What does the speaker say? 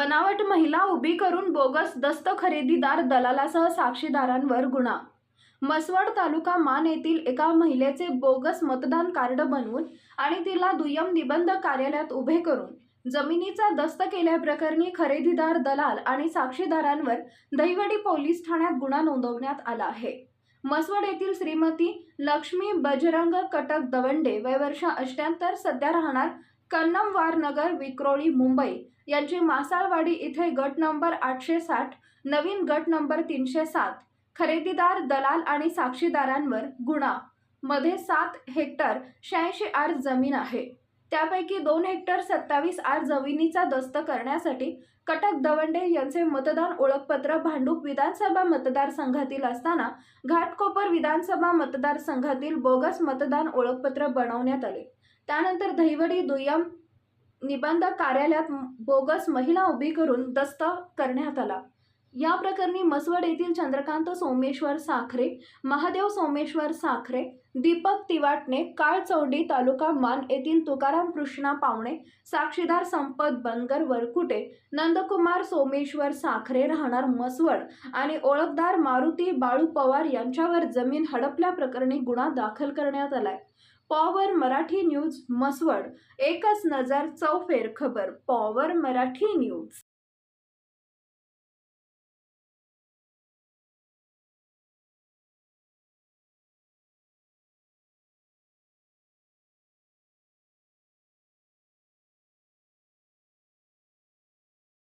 बनावट महिला उभी करून बोगस दस्त खरेदीदार दलालासह साक्षीदारांवर गुन्हा. मसवड तालुका मान येथील एका महिलेचे बोगस मतदान कार्ड बनवून आणि तिला दुय्यम निबंध कार्यालयात उभे करून जमिनीचा दस्त केल्याप्रकरणी खरेदीदार दलाल आणि साक्षीदारांवर दहिवडी पोलीस ठाण्यात गुन्हा नोंदवण्यात आला आहे. मसवड येथील श्रीमती लक्ष्मी बजरंग कटक दवंडे वय वर्ष अष्ट्याहत्तर सध्या राहणार कन्नमवार नगर विक्रोळी मुंबई यांची मासाळवाडी इथे गट नंबर आठशे साठ नवीन गट नंबर तीनशे सात खरेदीदार दलाल आणि साक्षीदारांवर गुन्हा. मध्ये सात हेक्टर शहाऐंशी आर जमीन आहे. त्यापैकी दोन हेक्टर सत्तावीस आर जमिनीचा दस्त करण्यासाठी कटक दवंडे यांचे मतदान ओळखपत्र भांडूप विधानसभा मतदारसंघातील असताना घाटकोपर विधानसभा मतदारसंघातील बोगस मतदान ओळखपत्र बनवण्यात आले. त्यानंतर दहिवडी दुय्यम निबंध कार्यालयात बोगस महिला उभी करून दस्त करण्यात आला. या प्रकरणी मसवड येथील चंद्रकांत सोमेश्वर साखरे महादेव सोमेश्वर साखरे दीपक तिवाटणे काळचौंडी तालुका मान येथील तुकाराम कृष्णा पावणे साक्षीदार संपत बनगर वरकुटे नंदकुमार सोमेश्वर साखरे राहणार मसवड आणि ओळखदार मारुती बाळू पवार यांच्यावर जमीन हडपल्या प्रकरणी गुन्हा दाखल करण्यात आलाय. पॉवर मराठी न्यूज मसवड एकच नजर चौफेर खबर पॉवर मराठी न्यूज.